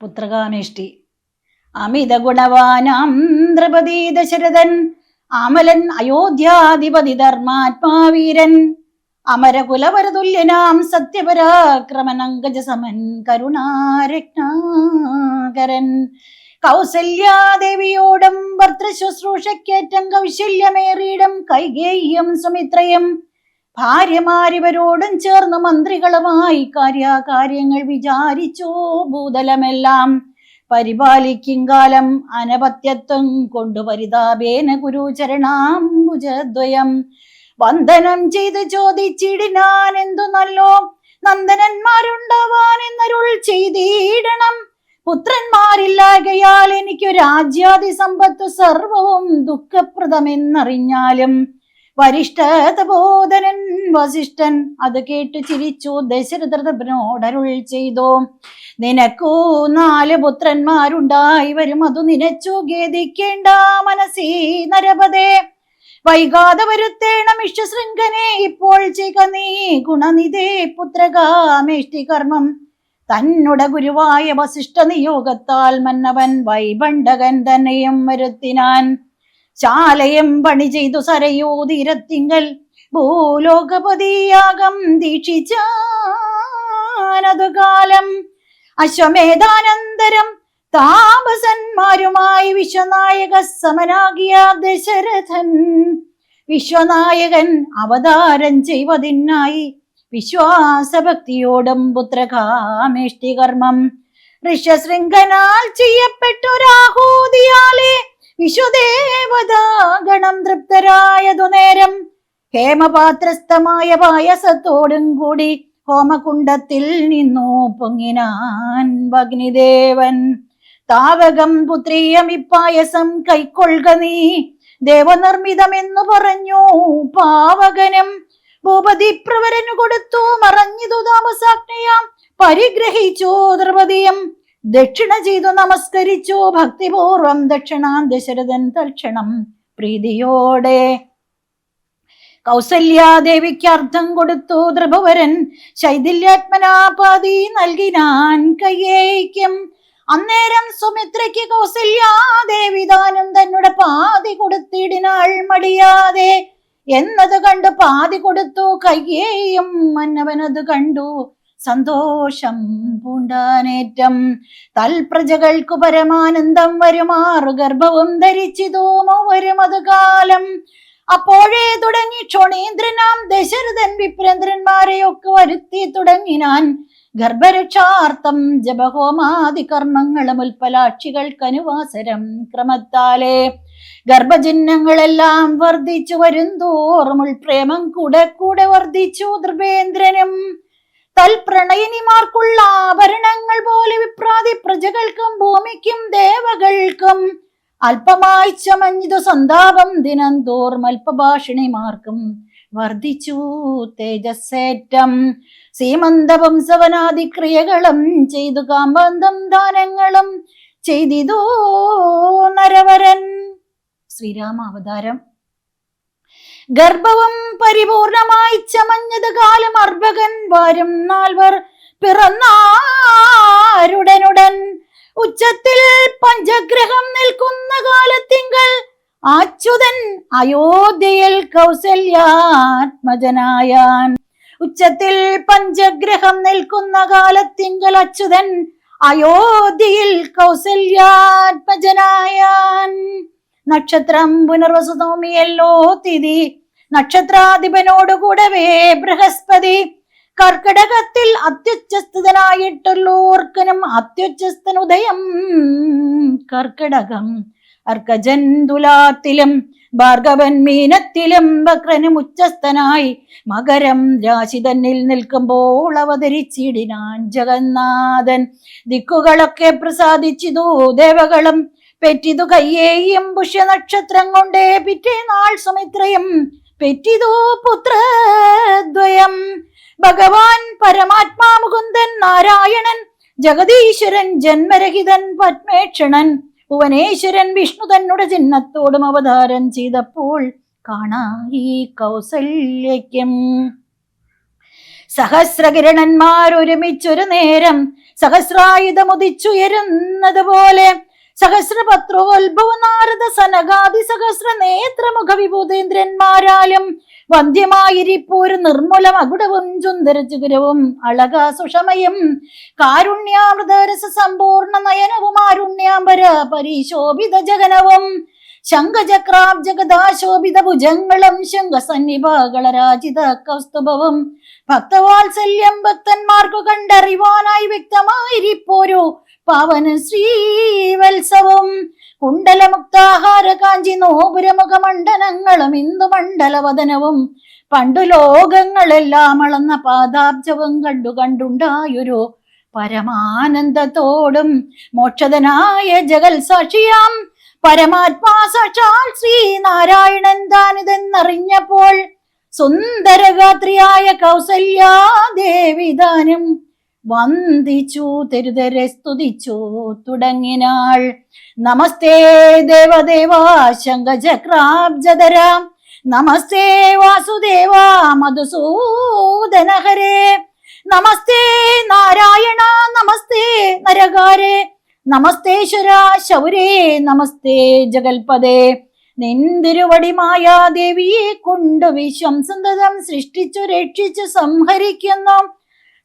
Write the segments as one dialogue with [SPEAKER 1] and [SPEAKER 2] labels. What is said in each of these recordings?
[SPEAKER 1] പുത്രകാമേഷ്ടി. അമിത ഗുണവാനാം ദ്രപതി ദശരഥൻ അമലൻ അയോധ്യാധിപതി ധർമാത്മാവീരൻ അമരകുലവരതുല്യനാം സത്യപരാക്രമൻ അങ്കജസമൻ കരുണാരത്നാകരൻ കൗസല്യാദേവിയോടും ഭർത്തൃശുശ്രൂഷയ്ക്കേറ്റം കൗശല്യമേറിയിടം കൈകേയ്യം സുമിത്രയും ഭാര്യമാരിവരോടും ചേർന്ന് മന്ത്രികളുമായി കാര്യകാര്യങ്ങൾ വിചാരിച്ചു. ഭൂതലമെല്ലാം പരിപാലിക്കും കാലം അനപത്യത്വം കൊണ്ടു പരിതാപേന ഗുരുചരണാംബുജദ്വയം. വന്ദനം ചെയ്ത് ചോദിച്ചിടിനാൻ എന്തു നല്ലോ? നന്ദനന്മാരുണ്ടാവാൻ എന്നരുൾ ചെയ്തിടണം. പുത്രന്മാരില്ലാകയാൽ എനിക്ക് രാജ്യാതി സമ്പത്ത് സർവവും ദുഃഖപ്രദമെന്നറിഞ്ഞാലും വരിഷ്ഠതബോധനൻ വസിഷ്ഠൻ അത് കേട്ട് ചിരിച്ചു ദശരഥനോടരുൾ ചെയ്തു. നിനക്കു നാല് പുത്രന്മാരുണ്ടായി വരും അതു നിനച്ചു ഖേദിക്കേണ്ട മനസ്സീ നരപതേ. വൈകാതെ വരുത്തേണം ഇഷ്ടശൃംഖനെ ഇപ്പോൾ ചെയ്ക നീ ഗുണനിധേ പുത്രകാമേഷ്ടി കർമ്മം. തന്നുട ഗുരുവായ വസിഷ്ഠ നിയോഗത്താൽ മന്നവൻ വൈബണ്ഡകൻ തന്നെയും വരുത്തിനാൻ. ശാലയം പണി ചെയ്തു സരയൂ തീരത്തിങ്കൽ ഭൂലോകപതിയാകം ദീക്ഷിച്ചാനതുകാലം അശ്വമേധാനന്തരം താപസന്മാരുമായി വിശ്വനായക സമനാകിയ ദശരഥൻ. വിശ്വനായകൻ അവതാരം ചെയ്വതിനായി വിശ്വാസഭക്തിയോടും പുത്രകാമേഷ്ടി കർമ്മം ഋഷ്യശൃംഖനാൽ ചെയ്യപ്പെട്ടൊരാഹൂതിയാലെ വിശ്വദേവതാഗണം തൃപ്തരായതു നേരം ഹേമപാത്രസ്ഥമായ പായസത്തോടും കൂടി ഹോമകുണ്ടത്തിൽ നിന്നു പൊങ്ങിനാൻ ഭഗ്നിദേവൻ. താവകം പുത്രീയം ഇപ്പായസം കൈക്കൊള്ളുക നീ. ദേവനിർമ്മിതമെന്നു പറഞ്ഞു പാവകനും. ഭൂപതി പ്രവരനു കൊടുത്തു മറഞ്ഞിതു താമസാജ്ഞയാം പരിഗ്രഹിച്ചു ദ്രൗപതിയും ദക്ഷിണ ചെയ്തു നമസ്കരിച്ചു ഭക്തിപൂർവം ദക്ഷിണാം ദശരഥൻ തൽക്ഷണം പ്രീതിയോടെ കൗസല്യാദേവിക്ക് അർത്ഥം കൊടുത്തു ദ്രഭവരൻ ശൈഥില്യാത്മനാപാതി നൽകിനാൻ കയ്യേക്കും അന്നേരം സുമിത്രയ്ക്ക് കൗസല്യാദേവി ദാനം തന്നുടെ പാതി കൊടുത്തിടിനാൾ മടിയാതെ എന്നത് കണ്ടു പാതി കൊടുത്തു കയ്യേയും മന്നവനത് കണ്ടു. സന്തോഷം പൂണ്ടാനേറ്റം. തൽപ്രജകൾക്കു പരമാനന്ദം വരുമാറു ഗർഭവും ധരിച്ചിതോ വരും അത് കാലം. അപ്പോഴേ തുടങ്ങി ക്ഷോണീന്ദ്രനാം ദശരഥൻ വിപ്രേന്ദ്രന്മാരെയൊക്കെ വരുത്തി തുടങ്ങിനാൻ. ഗർഭരക്ഷാർത്ഥം ജപഹോമാദി കർമ്മങ്ങളും ഉൽപ്പലാക്ഷികൾക്ക് അനുവാസരം ക്രമത്താലേ. ഗർഭചിഹ്നങ്ങളെല്ലാം വർദ്ധിച്ചു വരുന്തോറും ഉൾപ്രേമം കൂടെ കൂടെ വർദ്ധിച്ചു ദ്രവേന്ദ്രനും തൽപ്രണയിനിമാർക്കുള്ള അല്പമായി ചമഞ്ഞിതു സന്താപം ദിനം തോറും അല്പഭാഷിണിമാർക്കും വർദ്ധിച്ചു തേജസ്സേറ്റം. സീമന്തപം സവനാദി ക്രിയകളും ചെയ്തു കാമ്പന്തം ദാനങ്ങളും ചെയ്തിതോ നരവരൻ. ശ്രീരാമ അവതാരം ഗർഭവും പരിപൂർണമായി ചമഞ്ഞത് കാലം അർഭകൻ വാരും നാൽവർ പിറന്നാരുടനുടൻ. ഉച്ചത്തിൽ പഞ്ചഗ്രഹം നിൽക്കുന്ന കാലത്തിങ്കൽ അച്യുതൻ അയോധ്യയിൽ കൗസല്യാത്മജനായാൻ. ഉച്ചത്തിൽ പഞ്ചഗ്രഹം നിൽക്കുന്ന കാലത്തിങ്കൽ അച്യുതൻ അയോധ്യയിൽ കൗസല്യാത്മജനായാൻ. നക്ഷത്രം പുനർവസുതോമിയല്ലോ തിഥി. നക്ഷത്രാധിപനോടുകൂടവേ ബൃഹസ്പതി. കർക്കിടകത്തിൽ അത്യുച്ചസ്ഥനായിട്ടുള്ളോർക്കനും അത്യുച്ചസ്ഥനുദയം കർക്കിടകം. അർക്കജൻ തുലാത്തിലും ഭാർഗവൻ മീനത്തിലും വക്രനും ഉച്ചസ്ഥനായി മകരം രാശി തന്നിൽ നിൽക്കുമ്പോൾ അവതരിച്ചിടിനാൻ ജഗന്നാഥൻ. ദിക്കുകളൊക്കെ പ്രസാദിച്ചിതു ദേവകളും പെറ്റിതു കയ്യേയും പുഷ്യനക്ഷത്രം കൊണ്ടേ പിറ്റേ നാൾ സുമിത്രയും പെറ്റിതു പുത്രദ്വയം. ഭഗവാൻ പരമാത്മാ മുകുന്ദൻ നാരായണൻ ജഗദീശ്വരൻ ജന്മരഹിതൻ പത്മേക്ഷണൻ ഭുവനേശ്വരൻ വിഷ്ണു തന്നുടെ ചിഹ്നത്തോടും അവതാരം ചെയ്തപ്പോൾ കാണാ ഈ കൗസല്യയ്ക്കും. സഹസ്രകിരണന്മാർ ഒരുമിച്ചൊരു നേരം സഹസ്രായുധമുദിച്ചുയരുന്നത് പോലെ സഹസ്രപത്രോത്ഭവ നാരദ സനകാദി സഹസ്ര നേത്രമുഖ വിഭൂതേന്ദ്രന്മാരാലും വന്ധ്യമായിരിപ്പോരു നിർമ്മല അകുടവും ചുന്ദരചുകുരവും അളക സുഷമയും കാരുണ്യാമൃതരസ സമ്പൂർണ നയനവും ആരുണ്യാംബര പരിശോഭിത ജഗനവും ശംഖചക്രാബ്ജഗദാശോഭിത ഭുജങ്ങളും ശംഖസന്നിഭകളരാജിത കൗസ്തുഭവും ഭക്തവാത്സല്യം ഭക്തന്മാർക്കു കണ്ടറിവാനായി വ്യക്തമായിരിപ്പോരു പാവന ശ്രീവത്സവം. കുണ്ടലമുക്താഹാര കാഞ്ചി നോപുരമുഖ മണ്ഡലങ്ങളും ഇന്ദു മണ്ഡലവദനവും. പണ്ടു ലോകങ്ങളെല്ലാം അളന്ന പാദാബ്ജവും കണ്ടു കണ്ടുണ്ടായൊരു പരമാനന്ദത്തോടും മോക്ഷതനായ ജഗൽ സാക്ഷിയാം പരമാത്മാ സാക്ഷാൽ ശ്രീനാരായണൻ താനിതെന്നറിഞ്ഞപ്പോൾ സുന്ദരഗാത്രിയായ കൗസല്യാദേവി താനും വന്ദിച്ചു തെരുതരെ സ്തുതിച്ചു തുടങ്ങിനാൾ നമസ്തേ ദേവദേവ ശങ്കചക്രാബ്ജതര നമസ്തേ വാസുദേവ മധുസൂദനഹരേ. നമസ്തേ നാരായണ നമസ്തേ നരകാരേ. നമസ്തേശ്വര ശൗരേ നമസ്തേ ജഗൽപദേ നിന്തിരുവടി മായാദേവിയെ കൊണ്ട് വിശ്വം സന്തതം സൃഷ്ടിച്ചു രക്ഷിച്ചു സംഹരിക്കുന്നു.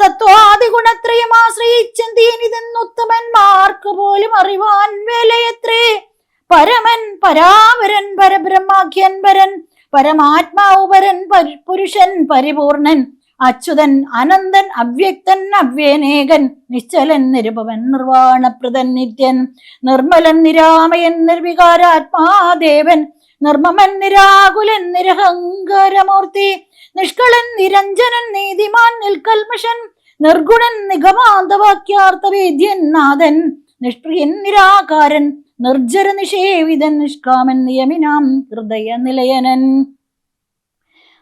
[SPEAKER 1] സത്വാദി ഗുണത്രയം ആശ്രയിച്ചെന്തീനിതെന്നുത്തമന്മാർക്ക് പോലും അറിവാൻ വേലയത്രേ. പരമൻ പരാവരൻ പരബ്രഹ്മാഖ്യൻ പരൻ പരമാത്മാവ് പരൻ പുരുഷൻ പരിപൂർണൻ അച്യുതൻ അനന്തൻ അവ്യക്തൻ അവ്യനേകൻ നിശ്ചലൻ നിരുപവൻ നിർവാണപ്രദൻ നിത്യൻ നിർമ്മലൻ നിരാമയൻ നിർവികാരാത്മാദേവൻ നിർമ്മമൻ നിരാകുലൻ നിരഹങ്കാരമൂർത്തി നിഷ്കളൻ നിരഞ്ജനൻ നീതിമാൻ നിൽക്കൽമഷൻ നിർഗുണൻ നിഗമാന്തവാക്യാർത്ഥവേദ്യൻ നാഥൻ നിഷ്പ്രിയൻ നിരാകാരൻ നിർജര നിഷേവിതൻ നിഷ്കാമൻ നിയമിനാം ഹൃദയ നിലയനൻ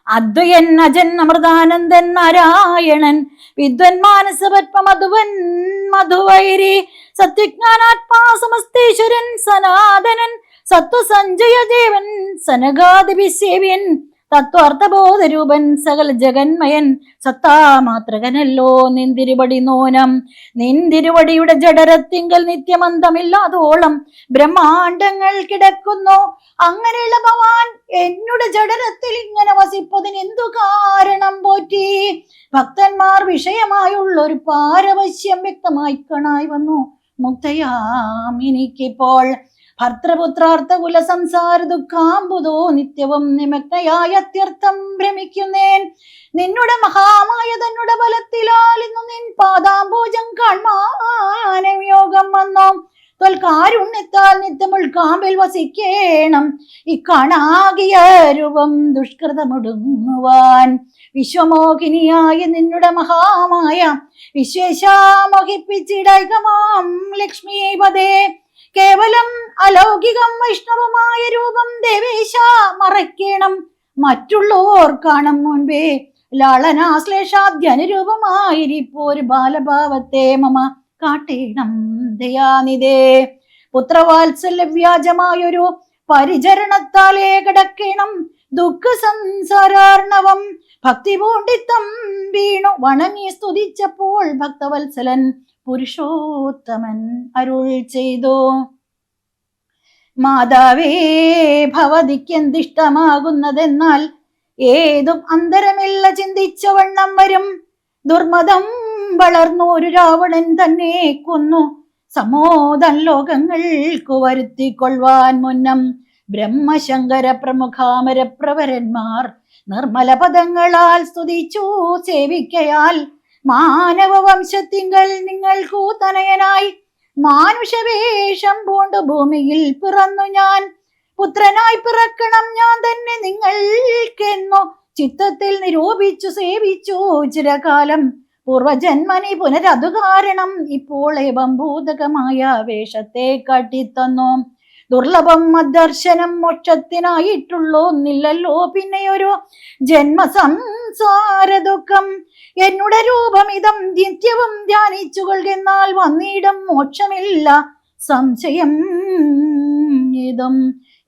[SPEAKER 1] അദ്വയൻ അജൻ അമൃതാനന്ദൻ നാരായണൻ വിദ്വൻ മാനസപത്മ മധുവൻ മധുവൈരി സത്യജ്ഞാനാത്മാ സമസ്തേശ്വരൻ സനാതനൻ സത്വസഞ്ജയ ദേവൻ സനകാദിഭിസേവ്യൻ തത്വാർത്ഥബോധരൂപൻ സകല ജഗന്മയൻ സത്താമാത്രകനല്ലോ നിന്തിരുവടി നോനം. നിന്തിരുവടിയുടെ ജഡരത്തിങ്കൽ നിത്യമന്തമില്ലാതോളം ബ്രഹ്മാണ്ടങ്ങൾ കിടക്കുന്നു. അങ്ങനെയുള്ള ഭവാൻ എന്നുടെ ജഡരത്തിൽ ഇങ്ങനെ വസിപ്പതിന് എന്തു കാരണം പോറ്റി? ഭക്തന്മാർ വിഷയമായുള്ള ഒരു പാരവശ്യം വ്യക്തമായി കാണായി വന്നു. മുക്തയാം എനിക്കിപ്പോൾ ഭർത്തൃപുത്രാർത്ഥ കുലസംസാര ദുഃഖാംബുദോ നിത്യവും നിമഗ്നയായ അത്യർത്ഥം ഭ്രമിക്കുന്നേൻ. നിന്നുടെ മഹാമായ തന്നുടെ ബലത്തിലാൽ ഇന്നു നിൻ പാദാംബോജം കാൺമാനം യോഗം വന്നോ. തൊൽക്കാരുണ്യത്താൽ നിത്യം ഉൾക്കാമ്പിൽ വസിക്കേണം. ഇക്കാണാകിയ രൂപം ദുഷ്കൃതമൊടുങ്ങുവാൻ. വിശ്വമോഹിനിയായ നിന്നുടെ മഹാമായ വിശ്വേശാമോഹിപ്പിച്ചിടൈകമാം ലക്ഷ്മിയെ പദേ. കേവലം അലൗകികം വൈഷ്ണവമായ രൂപം ദേവേശ മറയ്ക്കണം. മറ്റുള്ളവർ കാണും മുൻപേ ലാളനാശ്ലേഷാദ്യനുരൂപമായിരിപ്പോരു ബാലഭാവത്തെ മമ കാട്ടേണം ദയാനിതേ പുത്രവാത്സല്യ വ്യാജമായൊരു പരിചരണത്താലേ കിടക്കണം. ദുഃഖ സംസാരാർണവം ഭക്തി പൂണ്ടിത്തം വീണു. വണങ്ങി സ്തുതിച്ചപ്പോൾ ഭക്തവത്സലൻ പുരുഷോത്തമൻ അരുൾ ചെയ്തു. മാതാവേ ഭവതിക്കെന്തിഷ്ടമാകുന്നതെന്നാൽ ഏതും അന്തരമില്ല ചിന്തിച്ച വണ്ണം വരും. ദുർമതം വളർന്നൊരു രാവണൻ തന്നെ കൊന്നു. സമോദം ലോകങ്ങൾക്കു വരുത്തിക്കൊള്ളുവാൻ മുന്നം ബ്രഹ്മശങ്കര പ്രമുഖാമര പ്രവരന്മാർ നിർമ്മല പദങ്ങളാൽ സ്തുതിച്ചു. സേവിക്കയാൽ മാനവ വംശത്തിങ്കൾ നിങ്ങൾ കൂത്തനയനായി മാനുഷവേഷം പൂണ്ടു ഭൂമിയിൽ പിറന്നു ഞാൻ. പുത്രനായി പിറക്കണം ഞാൻ തന്നെ നിങ്ങൾക്കെന്നു ചിത്തത്തിൽ നിരൂപിച്ചു സേവിച്ചു ചിരകാലം. പൂർവജന്മനി പുനരതു കാരണം ഇപ്പോൾ ഏവം ഭൂതകമായ വേഷത്തെ കാട്ടിത്തന്നു. ദുർലഭം അദർശനം മോക്ഷത്തിനായിട്ടുള്ളോ ഒന്നില്ലല്ലോ. പിന്നെയൊരു ജന്മസംസാര ദുഃഖം എന്നുടെ രൂപമിതം നിത്യവും ധ്യാനിച്ചു കൊള്ളുന്നാൽ വന്നിടം മോക്ഷമില്ല. സംശയം ഇതും.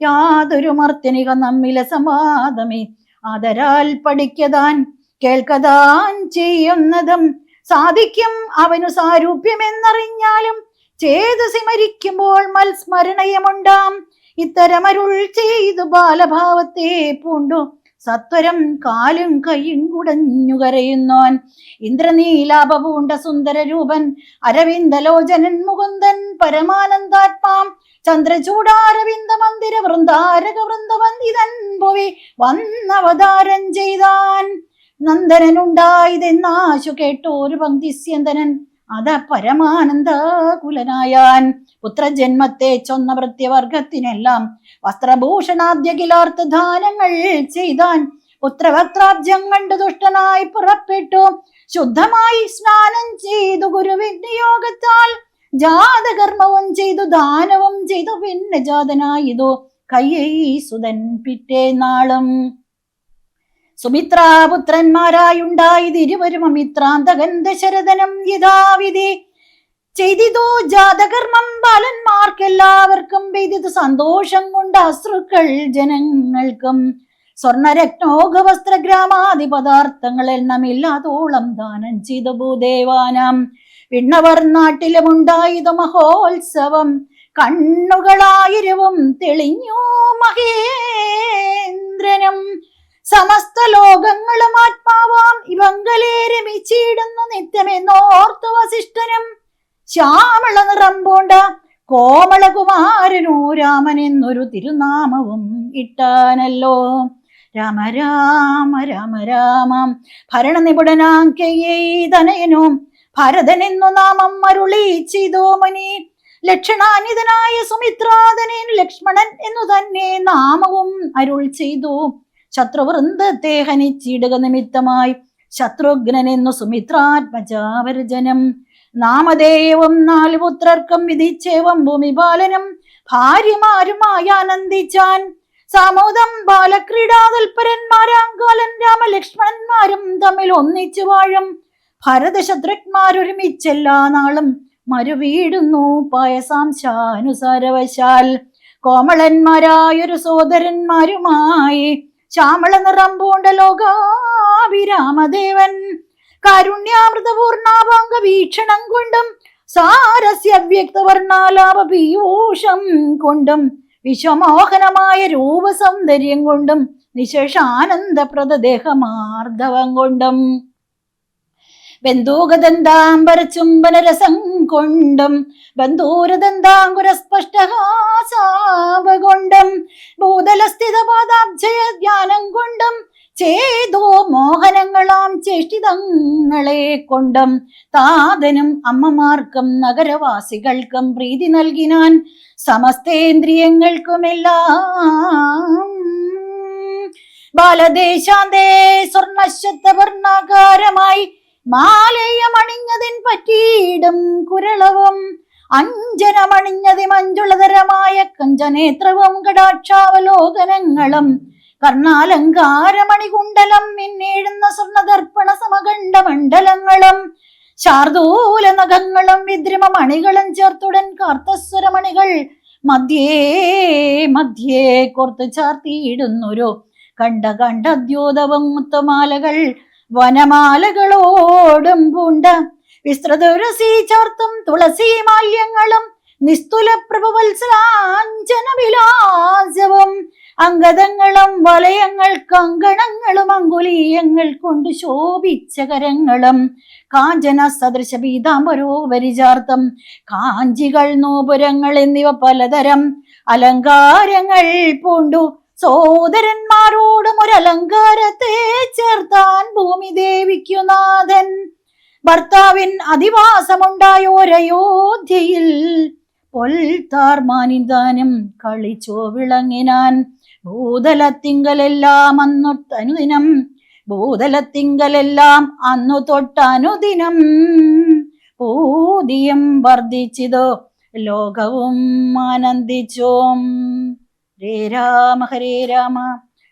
[SPEAKER 1] യാതൊരു മർത്തനിക നമ്മിലെ സമാധമേ ആദരാൽ പഠിക്കതാൻ കേൾക്കതാൻ ചെയ്യുന്നതും സാധിക്കും. അവനു സാരൂപ്യമെന്നറിഞ്ഞാലും ചേതസി മരിക്കുമ്പോൾ മത്സ്മരണയമുണ്ടാം. ഇത്തരമരുൾ ചെയ്തു ബാലഭാവത്തെ പൂണ്ടു. സത്വരം കാലും കൈയും കുടഞ്ഞു കരയുന്നോൻ. ഇന്ദ്രനീലാപ പൂണ്ട സുന്ദര രൂപൻ അരവിന്ദലോചനൻ മുകുന്ദൻ പരമാനന്ദാത്മാം. ചന്ദ്രചൂടാരവിന്ദ മന്ദിര വൃന്ദാരക വൃന്ദവന്ദിതൻ ഭുവി വന്നവതാരം ചെയ്താൻ. നന്ദനനുണ്ടായതെന്നാശു കേട്ടോരു പങ്ക്തിസ്യന്തനൻ അത പരമാനന്ദ കുലനായാൻ പുത്രജന്മത്തെ ചൊന്ന വൃത്യവർഗത്തിനെല്ലാം വസ്ത്രഭൂഷണാദ്യഖിലാർത്ഥ ദാനങ്ങൾ ചെയ്താൻ പുത്രവക്രാബ്ജം കണ്ട് ദുഷ്ടനായി പുറപ്പെട്ടു. ശുദ്ധമായി സ്നാനം ചെയ്തു ഗുരുവിന്റെ യോഗത്താൽ ജാതകർമ്മവും ചെയ്തു ദാനവും ചെയ്തു പിന്നെ ജാതനായതു കയ്യൈ സുതൻ പിറ്റേ നാളും സുമിത്രാപുത്രന്മാരായുണ്ടായത് ഇരുവരും അമിത്രാന്തകൻ ദശരഥനും യഥാവിധി. ചെയ്തിതു ജാതകർമ്മം ബാലന്മാർക്കെല്ലാവർക്കും പെയ്തിത് സന്തോഷം കൊണ്ട് അശ്രുക്കൾ ജനങ്ങൾക്കും. സ്വർണരത്നോക വസ്ത്രഗ്രാമാദി പദാർത്ഥങ്ങൾ എണ്ണമില്ലാതോളം ദാനം ചെയ്തു ഭൂദേവാനാം. വിണ്ണവർ നാട്ടിലുമുണ്ടായത് മഹോത്സവം കണ്ണുകളായിരവും തെളിഞ്ഞു മഹേന്ദ്രനും. സമസ്ത ലോകങ്ങളും ആത്മാവാം. ഇവങ്കലേ രമിച്ചിടുന്നു നിത്യമെന്നോർത്തു വസിഷ്ഠനും. ശ്യാമള നിറം പൂണ്ട കോമളകുമാരനോ രാമൻ എന്നൊരു തിരുനാമവും ഇട്ടാനല്ലോ. രാമ രാമ രാമ രാമം. ഭരണനിപുടനാം ഭരതൻ എന്നു നാമം മരുളി ചെയ്തോ മനി. ലക്ഷണാനിതനായ സുമിത്രാതനൻ ലക്ഷ്മണൻ എന്നു തന്നെ നാമവും അരുൾ ചെയ്തു. ശത്രുവൃന്ദത്തെ ഹനിച്ചിടുക നിമിത്തമായി ശത്രുഘ്നെന്നു സുമിത്രാത്മജാവർജനം നാമദേവം നാല് പുത്രർക്കും വിധിച്ചേവം ഭൂമിപാലനം. ഭാര്യമാരുമായി ആനന്ദിച്ചാൻ സാമോദം ബാലക്രീഡാതൽപരന്മാരാങ്കാലൻ രാമലക്ഷ്മണന്മാരും തമ്മിൽ ഒന്നിച്ചു വാഴും. ഭരതശത്രുഘ്മാരൊരുമിച്ചെല്ലാ നാളും മരുവീടുന്നു പായസാംശാനുസാരവശാൽ കോമളന്മാരായൊരു സോദരന്മാരുമായി ശ്യാമള നിറം പൂണ്ട ലോകാവിരാമദേവൻ കാരുണ്യാമൃതപൂർണാഭാംഗ വീക്ഷണം കൊണ്ടും സാരസ്യ വ്യക്തവർണാലാപ പീയൂഷം കൊണ്ടും വിശ്വമോഹനമായ രൂപസൗന്ദര്യം കൊണ്ടും നിശേഷാനന്ദപ്രദ ദേഹമാർദ്ദവം കൊണ്ടും. ബന്ധൂകദന്താംബരചുംബനരസം കൊണ്ടും ബന്ധൂരദന്താങ്കുരസ്പഷ്ടഹാസാപ കൊണ്ടും ഭൂതലസ്ഥിതപാദാബ്ജയ ധ്യാനം കൊണ്ടും ചേതോ മോഹനങ്ങളാം ചേഷ്ടിതങ്ങളെ കൊണ്ടും താതനും അമ്മമാർക്കും നഗരവാസികൾക്കും പ്രീതി നൽകിനാൻ സമസ്തേന്ദ്രിയങ്ങൾക്കുമെല്ലാം. ബാലദേശാന്തേ സ്വർണശബ്ദവർണാകാരമായി മാലയമണിഞ്ഞതിൻ പറ്റിയിടും കുരളവും. അഞ്ജനമണിഞ്ഞതി മഞ്ജുളതരമായ കഞ്ചനേത്രവും കടാക്ഷാവലോകനങ്ങളും. കർണാലങ്കാരമണികുണ്ടലം മിന്നേഴുന്ന സ്വർണദർപ്പണ സമകണ്ഠ മണ്ഡലങ്ങളും ശാർദൂല നഖങ്ങളും വിദ്രിമ മണികളും ചേർത്തുടൻ കാർത്തസ്വരമണികൾ മധ്യേ മധ്യേ കോർത്ത് ചാർത്തിയിടുന്നൊരു കണ്ട കണ്ട ദ്യോതവും മുത്തമാലകൾ വനമാലകളോടും പൂണ്ട. വിസ്തൃതുരസി ചേർത്തും തുളസി മാല്യങ്ങളും നിസ്തുല പ്രഭവത്സലാഞ്ചന വിലാസവും അങ്കദങ്ങളും വലയങ്ങൾ കങ്കണങ്ങളും അങ്കുലീയങ്ങൾ കൊണ്ട് ശോഭിച്ച കരങ്ങളും കാഞ്ചന സദൃശ പീതാംബരോപരിചാർത്തം കാഞ്ചികൾ നോപുരങ്ങൾ എന്നിവ പലതരം അലങ്കാരങ്ങൾ പൂണ്ടു. സോദരന്മാരോടും ഒരു അലങ്കാരത്തെ ചേർത്താൻ ഭൂമി ദേവിക്കു നാഥൻ. ഭർത്താവിൻ അധിവാസമുണ്ടായോരയോധ്യയിൽ പൊൽത്താർമാനിദാനം കളിച്ചോ വിളങ്ങിനാൻ. ഭൂതലത്തിങ്കലെല്ലാം അന്നു അനുദിനം ഭൂതലത്തിങ്കലെല്ലാം അന്നു തൊട്ടനുദിനം. പൂതിയും വർദ്ധിച്ചതോ ലോകവും ആനന്ദിച്ചോം. ഹരേ രാമ ഹരേ രാമ.